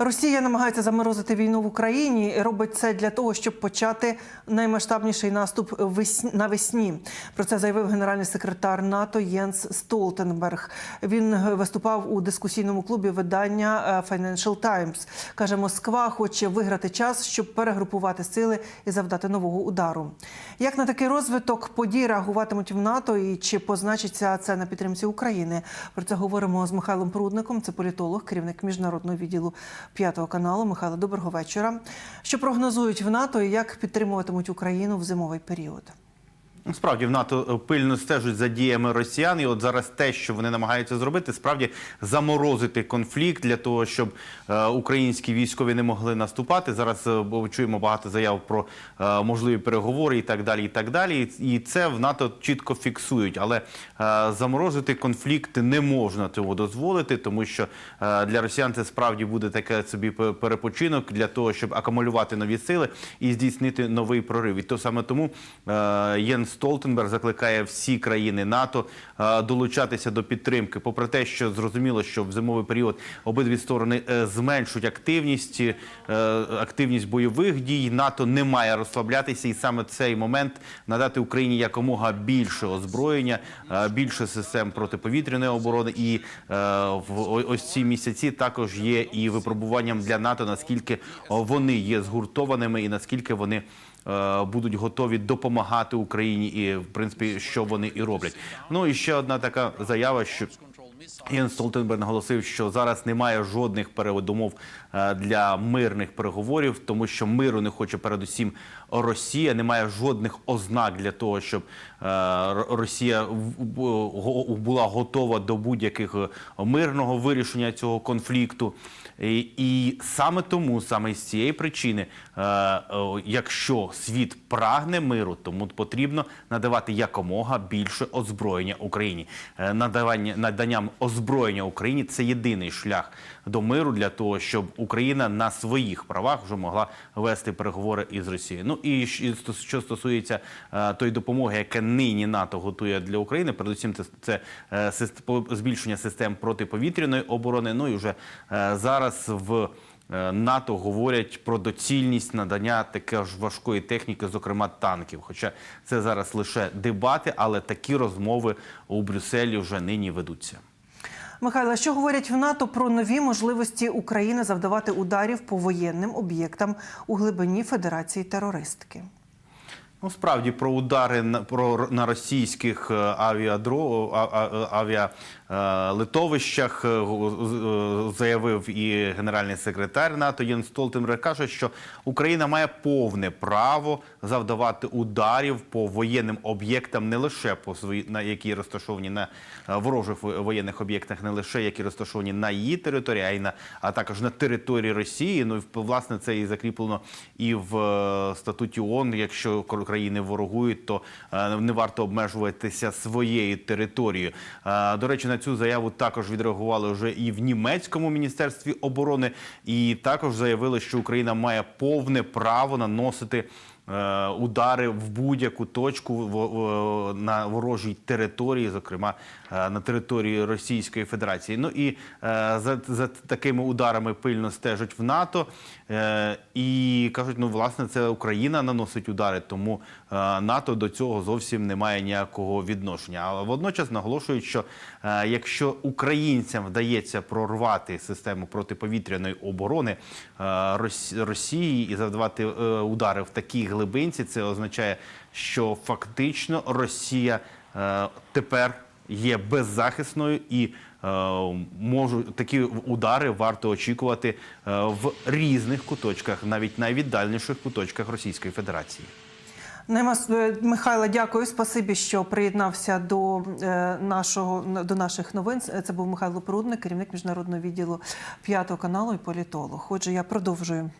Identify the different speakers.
Speaker 1: Росія намагається заморозити війну в Україні і робить це для того, щоб почати наймасштабніший наступ вес- навесні. Про це заявив генеральний секретар НАТО Єнс Столтенберг. Він виступав у дискусійному клубі видання е, Financial Times. каже, Москва хоче виграти час, щоб перегрупувати сили і завдати нового удару. Як на такий розвиток подій реагуватимуть в НАТО і чи позначиться це на підтримці України? Про це говоримо з Михайлом Прудником. Це політолог, керівник міжнародного відділу п'ятого каналу. Михайло, доброго вечора. Що прогнозують в НАТО і як підтримуватимуть Україну в зимовий період?
Speaker 2: Справді в НАТО е, пильно стежать за діями росіян, і от зараз те, що вони намагаються зробити, справді заморозити конфлікт для того, щоб е, українські військові не могли наступати. Зараз е, чуємо багато заяв про можливі переговори і так далі. І так далі. І це в НАТО чітко фіксують. Але заморозити конфлікт не можна цього дозволити, тому що для росіян це справді буде таке собі пе- перепочинок для того, щоб акумулювати нові сили і здійснити новий прорив. І то саме тому е, Єн Столтенберг закликає всі країни НАТО е, долучатися до підтримки. Попри те, що зрозуміло, що в зимовий період обидві сторони е, зменшують активність, е, активність бойових дій. НАТО не має розслаблятися, і саме цей момент надати Україні якомога більше озброєння, більше систем протиповітряної оборони. І в ось ці місяці також є і випробуванням для НАТО, наскільки вони є згуртованими і наскільки вони будуть готові допомагати Україні, і в принципі, що вони і роблять. Ну і ще одна така заява, що Єн Столтенберг наголосив, що зараз немає жодних передумов е, для мирних переговорів, тому що миру не хоче передусім Росія. Немає жодних ознак для того, щоб е, Росія була готова до будь-яких е, мирного вирішення цього конфлікту. І, саме тому, саме з цієї причини, якщо світ прагне миру, тому потрібно надавати якомога більше озброєння Україні. Надавання наданням озброєння Україні це єдиний шлях до миру для того, щоб Україна на своїх правах вже могла вести переговори із Росією. Ну і що стосується е, тої допомоги, яке нині НАТО готує для України, передусім це, це е, збільшення систем протиповітряної оборони. Ну і вже е, зараз в НАТО говорять про доцільність надання такої ж важкої техніки, зокрема танків. Хоча це зараз лише дебати, але такі розмови у Брюсселі вже нині ведуться.
Speaker 1: Михайло, що говорять в НАТО про нові можливості України завдавати ударів по воєнним об'єктам у глибині Федерації терористки?
Speaker 2: Ну, справді про удари на про на російських е, авіадро е, литовищах е, заявив і генеральний секретар НАТО Єн Столтенберг каже, що Україна має повне право завдавати ударів по воєнним об'єктам не лише по свої на які розташовані на ворожих воєнних об'єктах, не лише які розташовані на її території, а й на а також на території Росії. Ну і власне це і закріплено і в статуті ООН, якщо країни ворогують, то е, не варто обмежуватися своєю територією. Е, До речі, на цю заяву також відреагували вже і в німецькому міністерстві оборони, і також заявили, що Україна має повне право наносити. Е, Удари в будь-яку точку на ворожій території, зокрема е, на території Російської Федерації. Ну і е, за, за такими ударами пильно стежать в НАТО і кажуть, ну власне, це Україна наносить удари, тому НАТО до цього зовсім не має ніякого відношення. Але водночас наголошують, що якщо українцям вдається прорвати систему протиповітряної оборони Рос- Росії і завдавати удари в такій глибинці, це означає, що фактично Росія е, тепер є беззахисною і е, можу такі удари варто очікувати е, в різних куточках, навіть найвіддальніших куточках Російської Федерації.
Speaker 1: Наймас е, Михайло, дякую. Спасибі, що приєднався до е, нашого до наших новин. Це був Михайло Прудник, керівник міжнародного відділу п'ятого каналу і політолог. Отже, я продовжую.